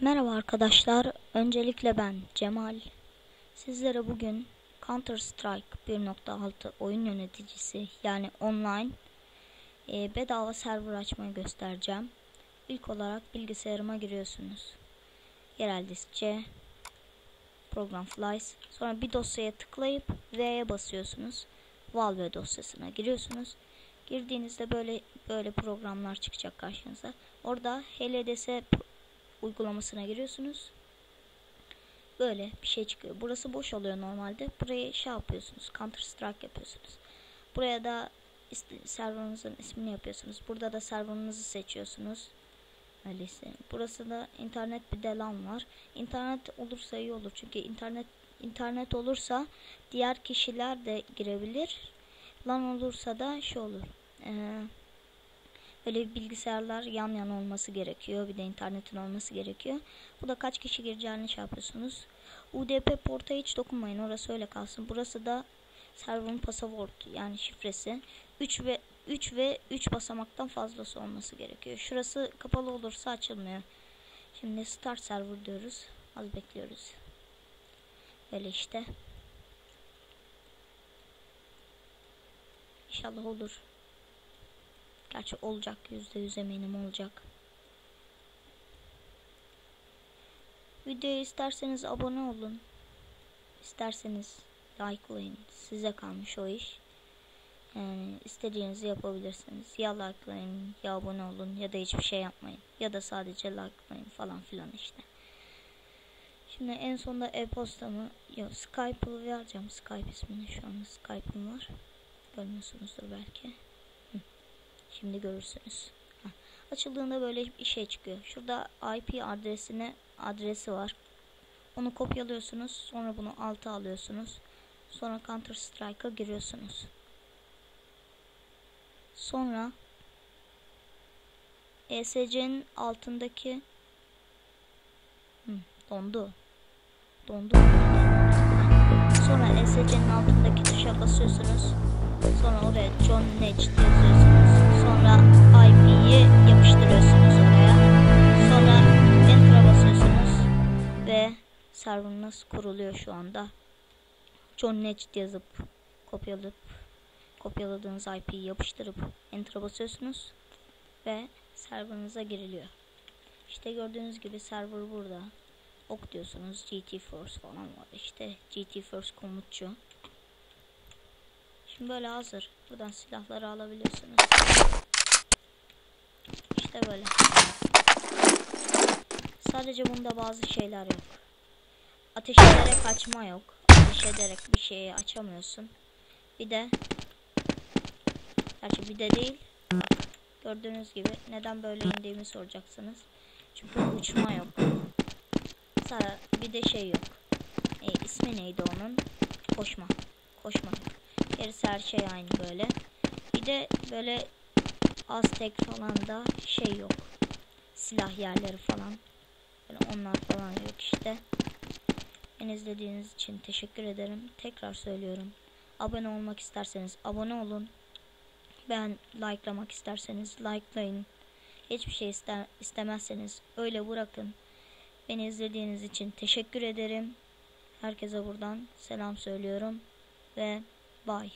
Merhaba arkadaşlar. Öncelikle ben Cemal. Sizlere bugün Counter Strike 1.6 oyun yöneticisi yani online e, bedava server açmayı göstereceğim. İlk olarak bilgisayarıma giriyorsunuz. Yerel disk C Program Flies. Sonra bir dosyaya tıklayıp V'ye basıyorsunuz. Valve dosyasına giriyorsunuz. Girdiğinizde böyle böyle programlar çıkacak karşınıza. Orada HLDS uygulamasına giriyorsunuz. Böyle bir şey çıkıyor. Burası boş oluyor normalde. Burayı şey yapıyorsunuz. Counter Strike yapıyorsunuz. Buraya da serverınızın ismini yapıyorsunuz. Burada da serverınızı seçiyorsunuz. Öyleyse. Burası da internet bir de LAN var. İnternet olursa iyi olur. Çünkü internet internet olursa diğer kişiler de girebilir. LAN olursa da şey olur. Eee Böyle bilgisayarlar yan yana olması gerekiyor. Bir de internetin olması gerekiyor. Bu da kaç kişi gireceğini şey yapıyorsunuz. UDP porta hiç dokunmayın. Orası öyle kalsın. Burası da server'ın password yani şifresi. 3 ve 3 ve 3 basamaktan fazlası olması gerekiyor. Şurası kapalı olursa açılmıyor. Şimdi start server diyoruz. Az bekliyoruz. Böyle işte. İnşallah olur. Gerçi olacak yüzde yüz eminim olacak. Videoyu isterseniz abone olun. İsterseniz likelayın. Size kalmış o iş. Yani istediğinizi yapabilirsiniz. Ya likelayın ya abone olun ya da hiçbir şey yapmayın. Ya da sadece likelayın falan filan işte. Şimdi en sonda e-postamı yok Skype'ı vereceğim. Skype ismini şu anda Skype'ım var. Görmüyorsunuzdur belki. Şimdi görürsünüz. Açıldığında böyle bir şey çıkıyor. Şurada IP adresine adresi var. Onu kopyalıyorsunuz. Sonra bunu alta alıyorsunuz. Sonra Counter Strike'a giriyorsunuz. Sonra ESC'nin altındaki Hı, dondu. Dondu. Sonra ESC'nin altındaki tuşa basıyorsunuz. Sonra oraya John Netch yazıyorsunuz. Sonra IP'yi yapıştırıyorsunuz oraya. Sonra Enter'a basıyorsunuz. Ve serverınız kuruluyor şu anda. John yazıp kopyalayıp kopyaladığınız IP'yi yapıştırıp Enter'a basıyorsunuz. Ve serverınıza giriliyor. İşte gördüğünüz gibi server burada. Ok diyorsunuz. GT Force falan var. İşte GT Force komutçu. Böyle hazır. Buradan silahları alabiliyorsunuz. İşte böyle. Sadece bunda bazı şeyler yok. Ateş ederek açma yok. Ateş ederek bir şeyi açamıyorsun. Bir de Gerçi bir de değil. Gördüğünüz gibi neden böyle indiğimi soracaksınız. Çünkü uçma yok. Mesela bir de şey yok. E, ismi neydi onun? Koşma. Koşma yok. Gerisi her şey aynı böyle. Bir de böyle Aztek falan da şey yok. Silah yerleri falan. Böyle onlar falan yok işte. Beni izlediğiniz için teşekkür ederim. Tekrar söylüyorum. Abone olmak isterseniz abone olun. Ben likelamak isterseniz likelayın. Hiçbir şey ister, istemezseniz öyle bırakın. Beni izlediğiniz için teşekkür ederim. Herkese buradan selam söylüyorum ve bye.